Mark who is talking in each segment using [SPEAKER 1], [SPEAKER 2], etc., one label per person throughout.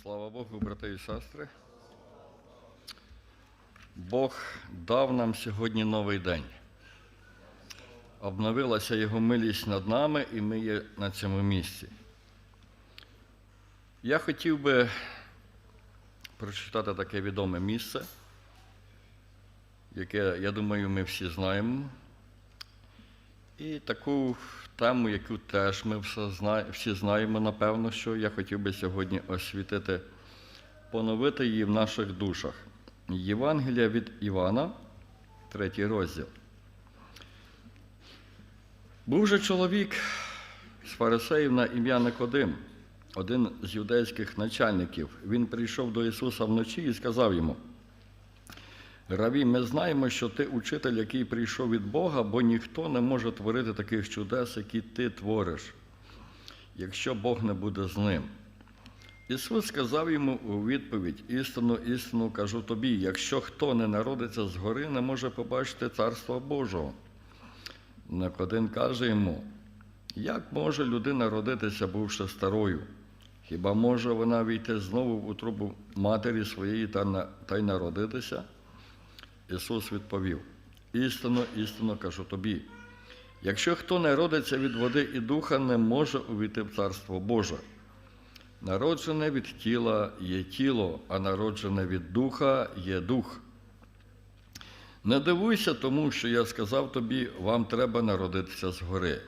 [SPEAKER 1] Слава Богу, брати і сестри. Бог дав нам сьогодні новий день. Обновилася Його милість над нами, і ми є на цьому місці. Я хотів би прочитати таке відоме місце, яке, я думаю, ми всі знаємо. І таку тему, яку теж ми всі знаємо, напевно, що я хотів би сьогодні освітити, поновити її в наших душах. Євангелія від Івана, третій розділ. Був же чоловік з фарисеїв на ім'я Никодим, один з юдейських начальників. Він прийшов до Ісуса вночі і сказав йому: Раві, ми знаємо, що ти учитель, який прийшов від Бога, бо ніхто не може творити таких чудес, які ти твориш, якщо Бог не буде з ним. Ісус сказав йому у відповідь: істину, істину кажу тобі, якщо хто не народиться згори, не може побачити Царство Божого. Никодим каже йому, як може людина родитися, бувши старою? Хіба може вона війти знову в утробу матері своєї та й народитися? Ісус відповів: істинно, істинно кажу тобі. Якщо хто не родиться від води і духа, не може увійти в Царство Боже. Народжене від тіла є тіло, а народжене від духа є дух. Не дивуйся тому, що я сказав тобі, вам треба народитися згори.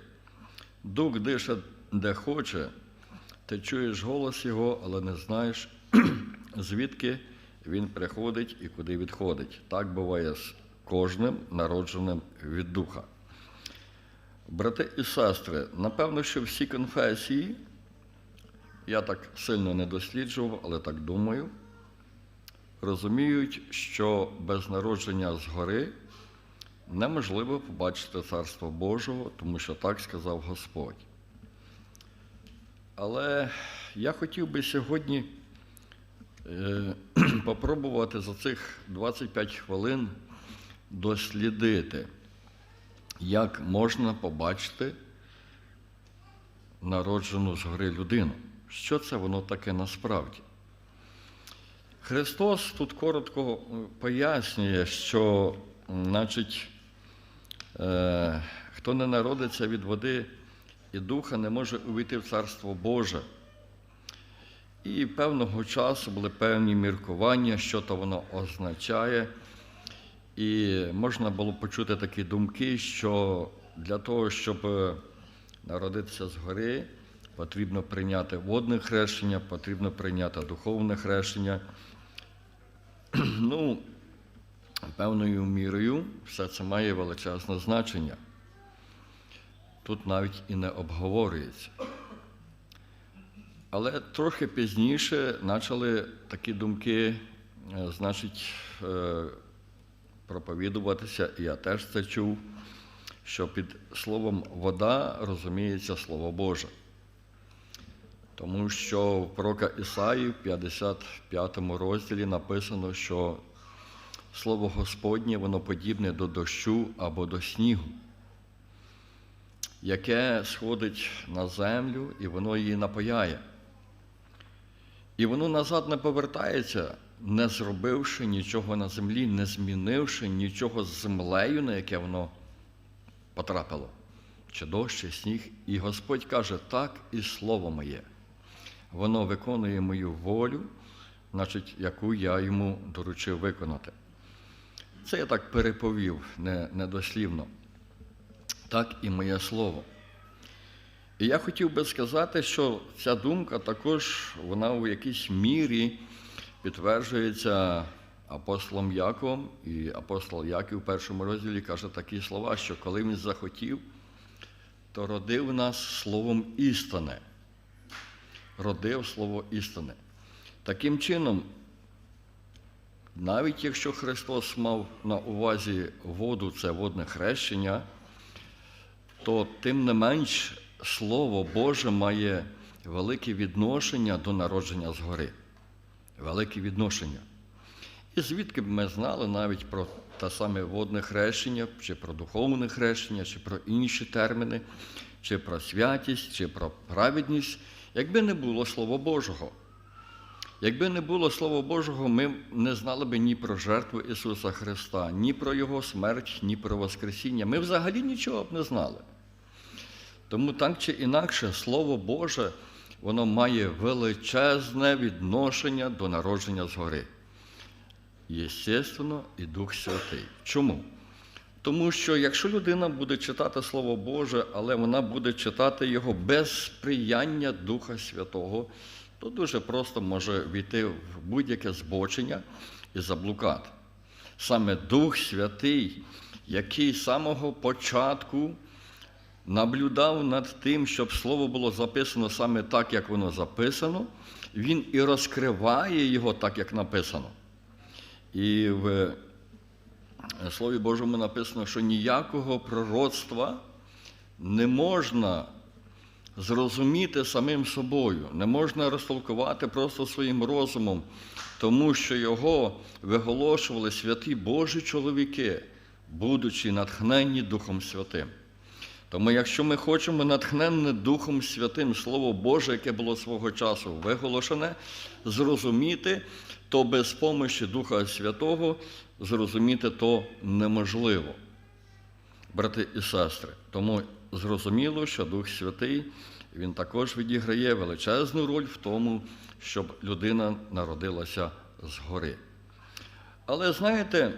[SPEAKER 1] Дух дише де хоче, ти чуєш голос його, але не знаєш, звідки він приходить і куди відходить. Так буває з кожним народженим від духа. Брати і сестри, напевно, що всі конфесії, я так сильно не досліджував, але так думаю, розуміють, що без народження згори неможливо побачити Царство Божого, тому що так сказав Господь. Але я хотів би сьогодні е, попробувати за цих 25 хвилин дослідити, як можна побачити народжену згори людину. Що це воно таке насправді? Христос тут коротко е, пояснює, що, значить, е, хто не народиться від води і духа, не може увійти в Царство Боже. І певного часу були певні міркування, що то воно означає. І можна було почути такі думки, що для того, щоб е, народитися згори, потрібно прийняти водне хрещення, потрібно прийняти духовне хрещення. Ну, певною мірою все це має величезне значення. Тут навіть і не обговорюється. Але трохи пізніше почали такі думки, е, значить, е, проповідуватися, і я теж це чув, що під словом вода розуміється Слово Боже. Тому що в пророка Ісаї в 55 розділі написано, що Слово Господнє воно подібне до дощу або до снігу, яке сходить на землю і воно її напояє. І воно назад не повертається, не зробивши нічого на землі, не змінивши нічого з землею, на яке воно потрапило, чи дощ, чи сніг. І Господь каже, так і слово моє. Воно виконує мою волю, значить, яку я йому доручив виконати. Це я так переповів не, недослівно. Так і моє слово. І я хотів би сказати, що ця думка також вона у якійсь мірі підтверджується апостолом Яковом, і апостол Яків у першому розділі каже такі слова, що коли він захотів, то родив нас словом істини. Родив слово істини. Таким чином, навіть якщо Христос мав на увазі воду, це водне хрещення, то тим не менш Слово Боже має велике відношення до народження згори. Велике відношення. І звідки б ми знали навіть про те саме водне хрещення, чи про духовне хрещення, чи про інші терміни, чи про святість, чи про праведність, якби не було Слова Божого. Якби не було Слова Божого, ми не знали би ні про жертву Ісуса Христа, ні про Його смерть, ні про Воскресіння. Ми взагалі нічого б не знали. Тому так чи інакше, Слово Боже, воно має величезне відношення до народження згори. Єстественно, і Дух Святий. Чому? Тому що якщо людина буде читати Слово Боже, але вона буде читати його без сприяння Духа Святого, то дуже просто може війти в будь-яке збочення і заблукати. Саме Дух Святий, який з самого початку наблюдав над тим, щоб слово було записано саме так, як воно записано, він і розкриває його так, як написано. І в Слові Божому написано, що ніякого пророцтва не можна зрозуміти самим собою, не можна розтолкувати просто своїм розумом, тому що його виголошували святі Божі чоловіки, будучи натхненні Духом Святим. Тому, якщо ми хочемо натхненне Духом Святим Слово Боже, яке було свого часу виголошене, зрозуміти, то без помощі Духа Святого зрозуміти то неможливо, брати і сестри. Тому зрозуміло, що Дух Святий він також відіграє величезну роль в тому, щоб людина народилася згори. Але знаєте,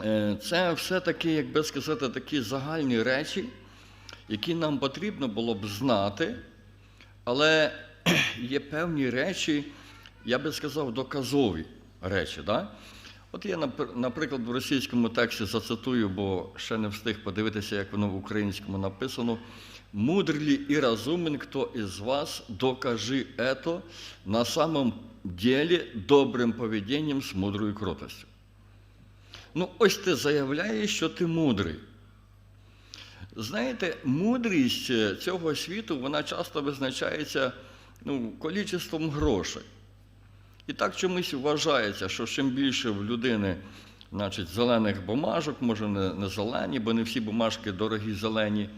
[SPEAKER 1] е, це все-таки, як би сказати, такі загальні речі, які нам потрібно було б знати, але є певні речі, я би сказав, доказові речі. Да? От я, наприклад, в російському тексті зацитую, бо ще не встиг подивитися, як воно в українському написано. «Мудрый и разумен, кто из вас, докажи это на самом деле добрим поведением з мудрою кротостю. Ну, ось ти заявляєш, що ти мудрий. Знаєте, мудрість е, цього світу вона часто визначається ну, количеством грошей. І так чомусь вважається, що чим більше в людини значить, зелених бумажок, може не, не зелені, бо не всі бумажки дорогі зелені,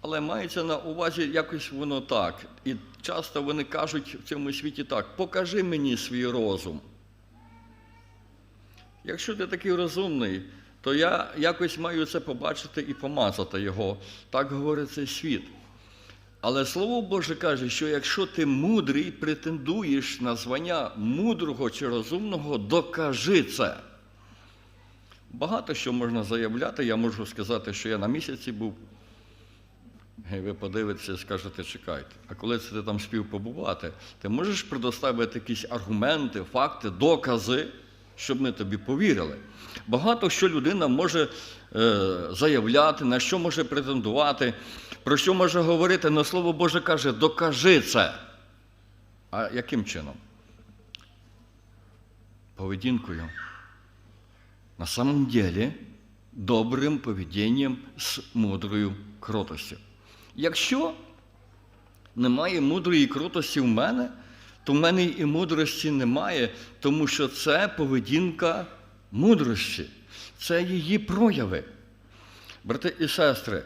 [SPEAKER 1] але мається на увазі якось воно так. І часто вони кажуть в цьому світі так: покажи мені свій розум. Якщо ти такий розумний, то я якось маю це побачити і помазати його. Так говорить цей світ. Але Слово Боже каже, що якщо ти мудрий, претендуєш на звання мудрого чи розумного, докажи це. Багато що можна заявляти, я можу сказати, що я на місяці був. І ви подивитеся і скажете, чекайте, а коли це ти там спів побувати, ти можеш предоставити якісь аргументи, факти, докази, щоб ми тобі повірили. Багато що людина може е, заявляти, на що може претендувати, про що може говорити, але Слово Боже каже, докажи це. А яким чином? Поведінкою. На самом деле, добрим поведінням з мудрою кротостю. Якщо немає мудрої кротості в мене, то в мене і мудрості немає, тому що це поведінка мудрості, це її прояви. Брати і сестри,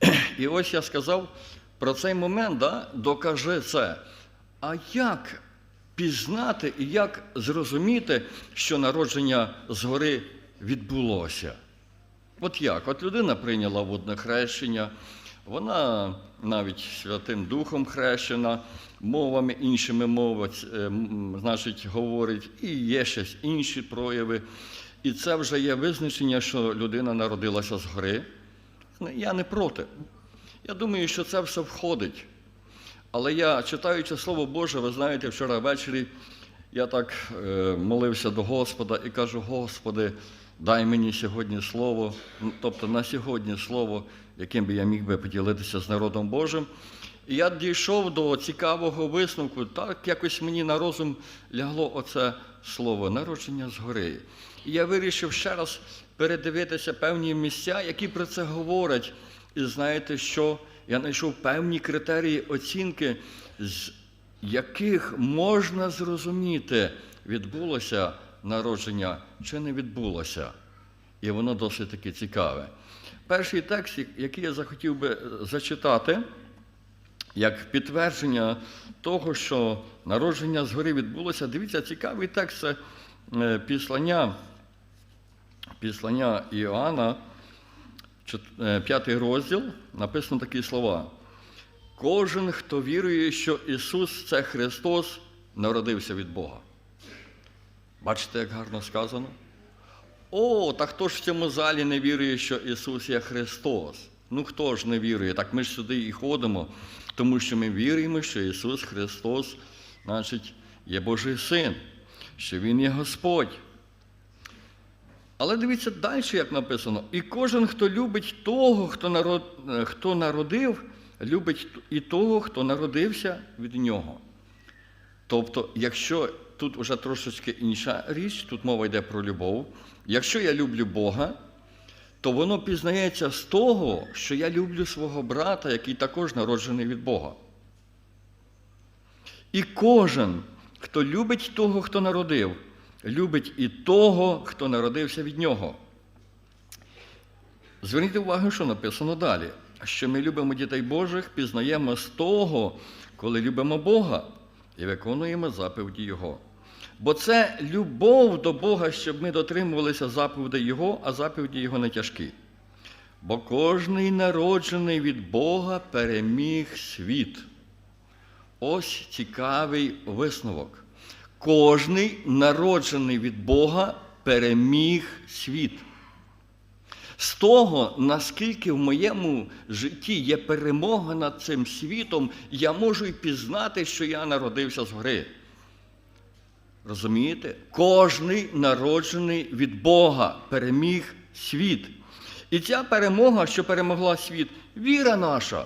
[SPEAKER 1] і ось я сказав про цей момент, да, докажи це. А як пізнати і як зрозуміти, що народження згори відбулося? От як? От людина прийняла водне хрещення, вона навіть Святим Духом хрещена, мовами іншими мови, е, значить, говорить, і є ще інші прояви. І це вже є визначення, що людина народилася згори. Ну, Я не проти. Я думаю, що це все входить. Але я, читаючи Слово Боже, ви знаєте, вчора ввечері я так е, молився до Господа і кажу: Господи, дай мені сьогодні слово, тобто на сьогодні слово, яким би я міг би поділитися з народом Божим. І я дійшов до цікавого висновку, так якось мені на розум лягло оце слово народження згори. І я вирішив ще раз передивитися певні місця, які про це говорять. І знаєте, що я знайшов певні критерії оцінки, з яких можна зрозуміти, відбулося народження чи не відбулося. І воно досить таки цікаве. Перший текст, який я захотів би зачитати, як підтвердження того, що народження згори відбулося. Дивіться, цікавий текст це е, післання, післання Іоанна, чот- е, п'ятий розділ, написано такі слова. Кожен, хто вірує, що Ісус це Христос, народився від Бога. Бачите, як гарно сказано? О, та хто ж в цьому залі не вірує, що Ісус є Христос? Ну хто ж не вірує? Так ми ж сюди і ходимо, тому що ми віруємо, що Ісус Христос, значить, є Божий Син, що Він є Господь. Але дивіться далі, як написано. І кожен, хто любить того, хто, народ, е, хто народив, любить і того, хто народився від нього. Тобто, якщо тут вже трошечки інша річ, тут мова йде про любов. Якщо я люблю Бога, то воно пізнається з того, що я люблю свого брата, який також народжений від Бога. І кожен, хто любить того, хто народив, любить і того, хто народився від нього. Зверніть увагу, що написано далі. Що ми любимо дітей Божих, пізнаємо з того, коли любимо Бога і виконуємо заповіді Його. Бо це любов до Бога, щоб ми дотримувалися заповідей Його, а заповіді Його не тяжкі. Бо кожний народжений від Бога переміг світ. Ось цікавий висновок. Кожний народжений від Бога переміг світ. З того, наскільки в моєму житті є перемога над цим світом, я можу й пізнати, що я народився згори. Розумієте? Кожний народжений від Бога переміг світ. І ця перемога, що перемогла світ, віра наша.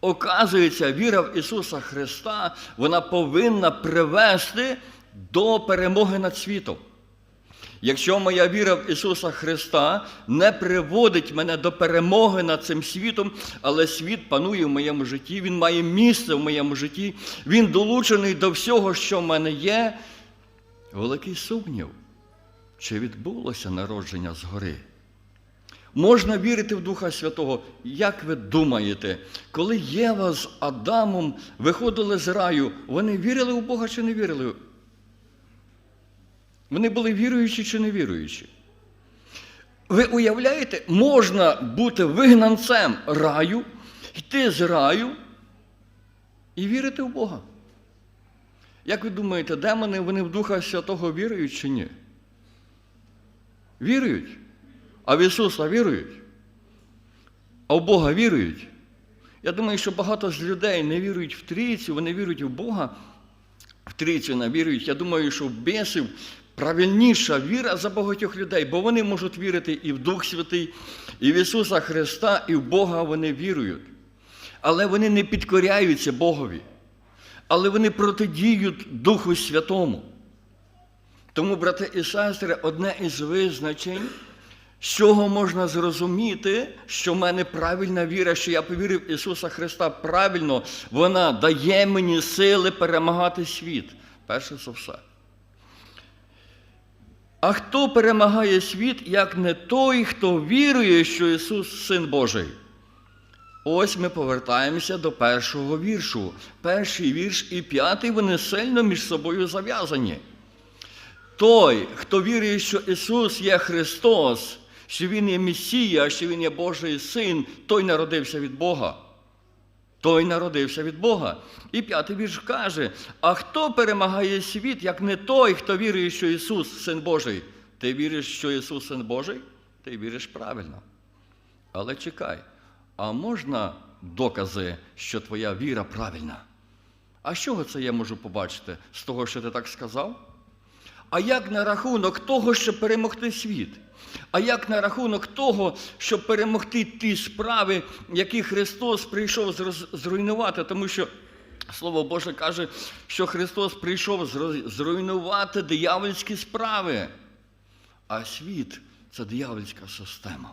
[SPEAKER 1] Оказується, віра в Ісуса Христа, вона повинна привести до перемоги над світом. Якщо моя віра в Ісуса Христа не приводить мене до перемоги над цим світом, але світ панує в моєму житті, він має місце в моєму житті, він долучений до всього, що в мене є, великий сумнів, чи відбулося народження згори. Можна вірити в Духа Святого. Як ви думаєте, коли Єва з Адамом виходили з раю, вони вірили в Бога чи не вірили? Вони були віруючі чи не віруючі? Ви уявляєте, можна бути вигнанцем раю, йти з раю і вірити в Бога. Як ви думаєте, демони вони в Духа Святого вірують чи ні? Вірують. А в Ісуса вірують? А в Бога вірують? Я думаю, що багато з людей не вірують в трійцю, вони вірують в Бога, в трійцю не вірують. Я думаю, що в бісів правильніша віра за багатьох людей, бо вони можуть вірити і в Дух Святий, і в Ісуса Христа, і в Бога вони вірують. Але вони не підкоряються Богові. Але вони протидіють Духу Святому. Тому, брати і сестри, одне із визначень, з чого можна зрозуміти, що в мене правильна віра, що я повірив Ісуса Христа правильно, вона дає мені сили перемагати світ. Перше за все. А хто перемагає світ, як не той, хто вірує, що Ісус Син Божий? Ось ми повертаємося до першого віршу. Перший вірш і п'ятий вони сильно між собою зав'язані. Той, хто вірує, що Ісус є Христос, що Він є Месія, що Він є Божий Син, той народився від Бога. Той народився від Бога. І п'ятий вірш каже: а хто перемагає світ, як не той, хто вірує, що Ісус Син Божий? Ти віриш, що Ісус Син Божий? Ти віриш правильно. Але чекай, а можна докази, що твоя віра правильна? А з чого це я можу побачити? З того, що ти так сказав? А як на рахунок того, щоб перемогти світ? А як на рахунок того, щоб перемогти ті справи, які Христос прийшов зруйнувати? Тому що Слово Боже каже, що Христос прийшов зруйнувати диявольські справи. А світ це диявольська система.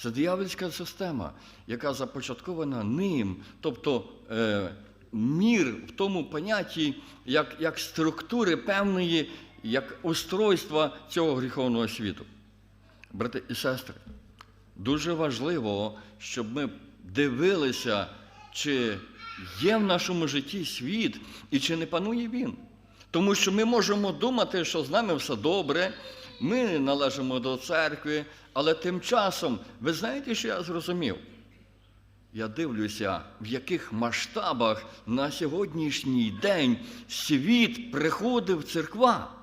[SPEAKER 1] Це диявольська система, яка започаткована ним, тобто е, мір в тому понятті, як, як структури певної, як устройства цього гріховного світу. Брати і сестри, дуже важливо, щоб ми дивилися чи є в нашому житті світ і чи не панує він. Тому що ми можемо думати, що з нами все добре, ми належимо до церкви, але тим часом, ви знаєте, що я зрозумів? Я дивлюся, в яких масштабах на сьогоднішній день світ приходив в церква.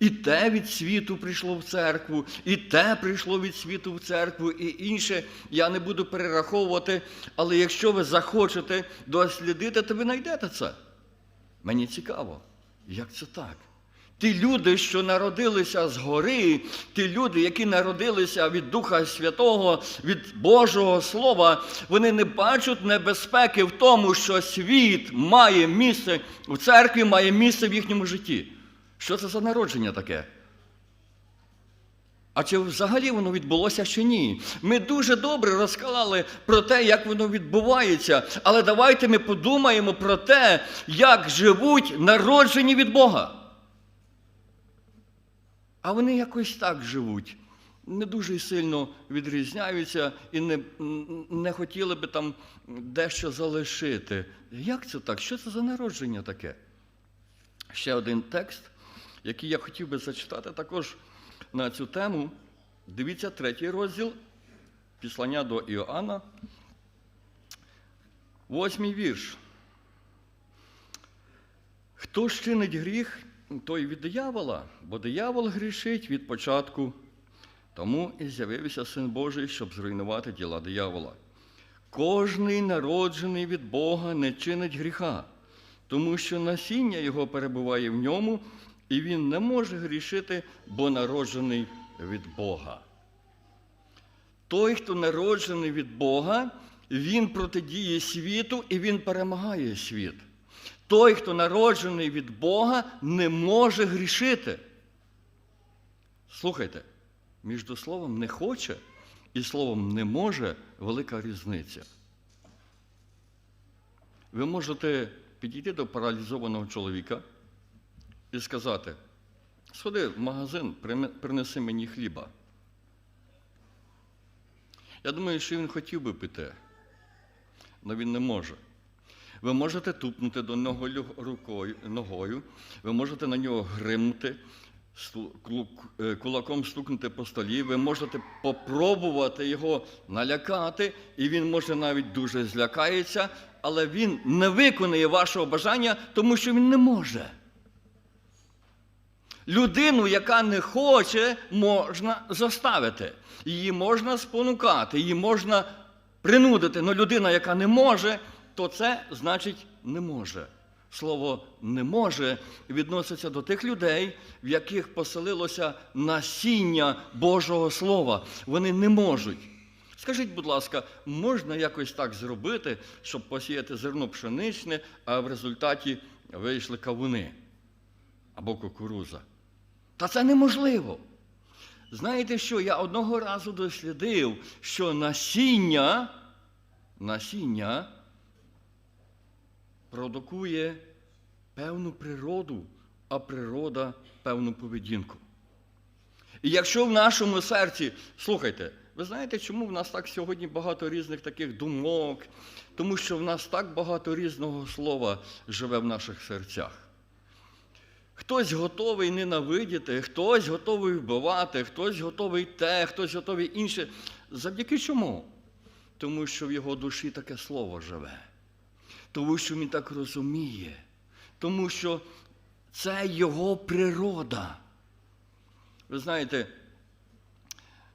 [SPEAKER 1] І те від світу прийшло в церкву, і те прийшло від світу в церкву, і інше я не буду перераховувати, але якщо ви захочете дослідити, то ви знайдете це. Мені цікаво, як це так? Ті люди, що народилися згори, ті люди, які народилися від Духа Святого, від Божого Слова, вони не бачать небезпеки в тому, що світ має місце в церкві, має місце в їхньому житті. Що це за народження таке? А чи взагалі воно відбулося чи ні? Ми дуже добре розказали про те, як воно відбувається, але давайте ми подумаємо про те, як живуть народжені від Бога. А вони якось так живуть, не дуже сильно відрізняються і не, не хотіли би там дещо залишити. Як це так? Що це за народження таке? Ще один текст, який я хотів би зачитати також на цю тему. Дивіться третій розділ післання до Іоанна. Восьмий вірш. Хто чинить той від диявола, бо диявол грішить від початку. Тому і з'явився Син Божий, щоб зруйнувати діла диявола. Кожний народжений від Бога не чинить гріха, тому що насіння його перебуває в ньому, і він не може грішити, бо народжений від Бога. Той, хто народжений від Бога, він протидіє світу і він перемагає світ. Той, хто народжений від Бога, не може грішити. Слухайте, між словом не хоче і словом не може велика різниця. Ви можете підійти до паралізованого чоловіка і сказати: сходи в магазин, принеси мені хліба. Я думаю, що він хотів би піти, але він не може. Ви можете тупнути до нього рукою, ногою, ви можете на нього гримнути, кулаком стукнути по столі, ви можете попробувати його налякати, і він може навіть дуже злякається, але він не виконує вашого бажання, тому що він не може. Людину, яка не хоче, можна заставити. Її можна спонукати, її можна принудити. Але людина, яка не може, то це значить не може. Слово не може відноситься до тих людей, в яких поселилося насіння Божого Слова. Вони не можуть. Скажіть, будь ласка, можна якось так зробити, щоб посіяти зерно пшеничне, а в результаті вийшли кавуни або кукуруза? Та це неможливо. Знаєте що? Я одного разу дослідив, що насіння, насіння продукує певну природу, а природа певну поведінку. І якщо в нашому серці, слухайте, ви знаєте, чому в нас так сьогодні багато різних таких думок? Тому що в нас так багато різного слова живе в наших серцях. Хтось готовий ненавидіти, хтось готовий вбивати, хтось готовий те, хтось готовий інше. Завдяки чому? Тому що в його душі таке слово живе. Тому що він так розуміє. Тому що це його природа. Ви знаєте,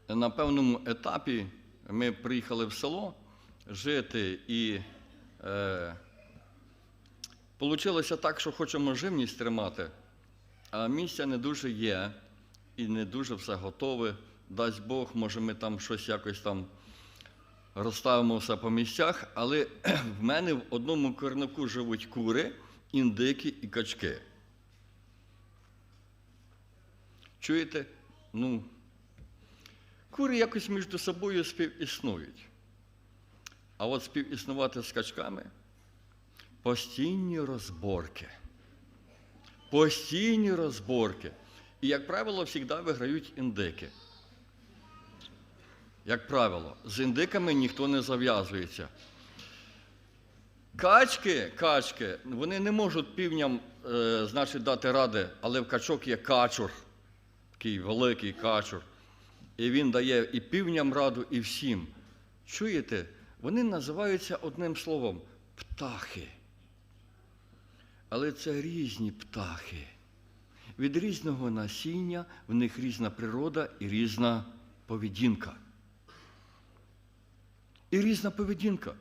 [SPEAKER 1] на певному етапі ми приїхали в село жити і е, так, що хочемо живність тримати, а місця не дуже є і не дуже все готове. Дасть Бог, може, ми там щось якось там розставимо все по місцях, але в мене в одному корнику живуть кури, індики і качки. Чуєте? Ну, кури якось між собою співіснують. А от співіснувати з качками постійні розборки. Постійні розборки. І, як правило, завжди виграють індики. Як правило, з індиками ніхто не зав'язується. Качки, качки, вони не можуть півням е, значить, дати ради, але в качок є качур, такий великий качур. І він дає і півням раду, і всім. Чуєте? Вони називаються одним словом птахи. Але це різні птахи. Від різного насіння в них різна природа і різна поведінка. І різна поведінка.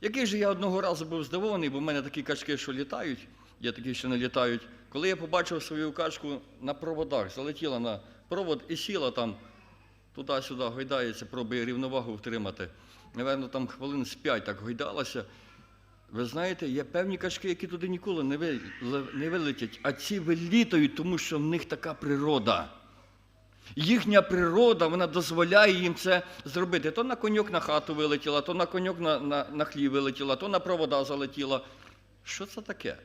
[SPEAKER 1] Який же я одного разу був здивований, бо в мене такі качки, що літають, є такі, що не літають. Коли я побачив свою качку на проводах, залетіла на провод і сіла там туди-сюди, гойдається, пробує рівновагу втримати. Наверно, там хвилин з п'ять так гойдалася. Ви знаєте, є певні качки, які туди ніколи не вилетять, а ці вилітають, тому що в них така природа. Їхня природа вона дозволяє їм це зробити. То на коньок на хату вилетіла, то на коньок на, на, на хлів вилетіла, то на провода залетіла. Що це таке?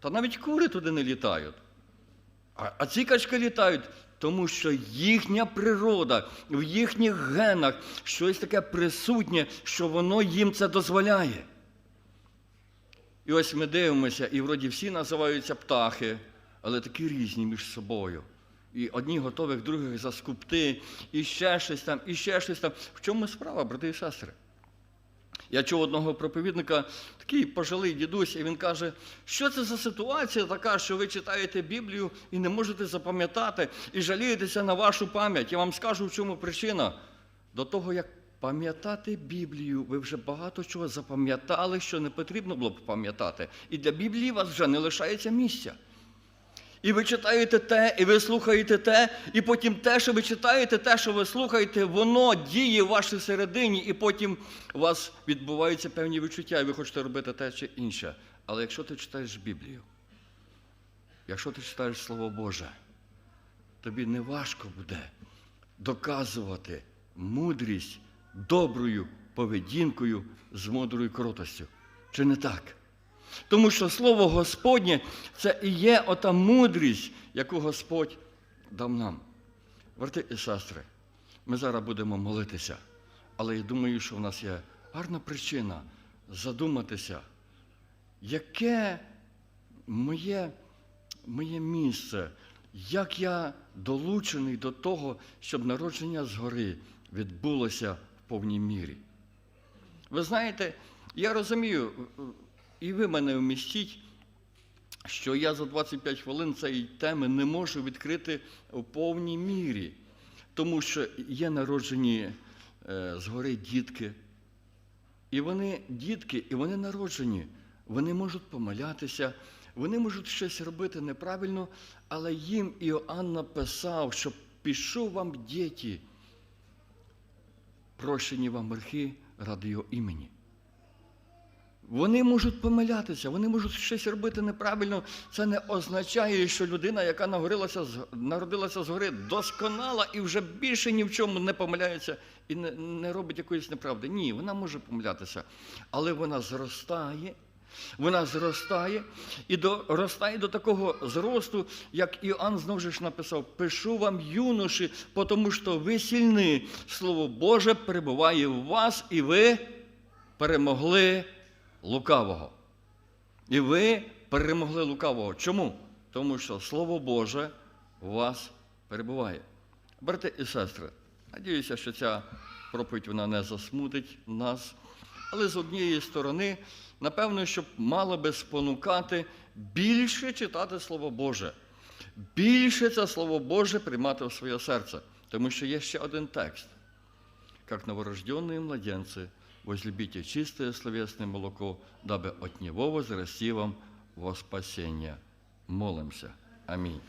[SPEAKER 1] Та навіть кури туди не літають. А, а ці качки літають, тому що їхня природа, в їхніх генах щось таке присутнє, що воно їм це дозволяє. І ось ми дивимося, і вроді всі називаються птахи, але такі різні між собою. І одні готових других заскупти, і ще щось там, і ще щось там. В чому справа, брати і сестри? Я чув одного проповідника, такий пожилий дідусь, і він каже, що це за ситуація така, що ви читаєте Біблію і не можете запам'ятати, і жалієтеся на вашу пам'ять. Я вам скажу, в чому причина. До того, як пам'ятати Біблію, ви вже багато чого запам'ятали, що не потрібно було б пам'ятати. І для Біблії у вас вже не лишається місця. І ви читаєте те, і ви слухаєте те, і потім те, що ви читаєте, те, що ви слухаєте, воно діє в вашій середині, і потім у вас відбуваються певні відчуття, і ви хочете робити те чи інше. Але якщо ти читаєш Біблію, якщо ти читаєш Слово Боже, тобі не важко буде доказувати мудрість доброю поведінкою з мудрою кротостю. Чи не так? Тому що Слово Господнє це і є ота мудрість, яку Господь дав нам. Брати і сестри, ми зараз будемо молитися, але я думаю, що в нас є гарна причина задуматися, яке моє, моє місце, як я долучений до того, щоб народження згори відбулося в повній мірі. Ви знаєте, я розумію, і ви мене вмістіть, що я за 25 хвилин цієї теми не можу відкрити в повній мірі, тому що є народжені е, згори дітки. І вони дітки, і вони народжені, вони можуть помилятися, вони можуть щось робити неправильно, але їм Іоанн написав, що пішов вам діти, прощені вам гріхи ради його імені. Вони можуть помилятися, вони можуть щось робити неправильно. Це не означає, що людина, яка народилася, народилася згори, досконала і вже більше ні в чому не помиляється і не, не робить якоїсь неправди. Ні, вона може помилятися, але вона зростає. Вона зростає і доростає до такого зросту, як Іоанн знову ж написав: пишу вам, юноші, тому що ви сильні. Слово Боже перебуває в вас, і ви перемогли лукавого. І ви перемогли лукавого. Чому? Тому що Слово Боже у вас перебуває. Брати і сестри, надіюся, що ця проповідь вона не засмутить нас. Але з однієї сторони, напевно, щоб мало би спонукати більше читати Слово Боже, більше це Слово Боже приймати в своє серце. Тому що є ще один текст. Как новорожденные младенцы, возлюбите чистое словесное молоко, дабы от него возрасти вам во спасение. Молимся. Аминь.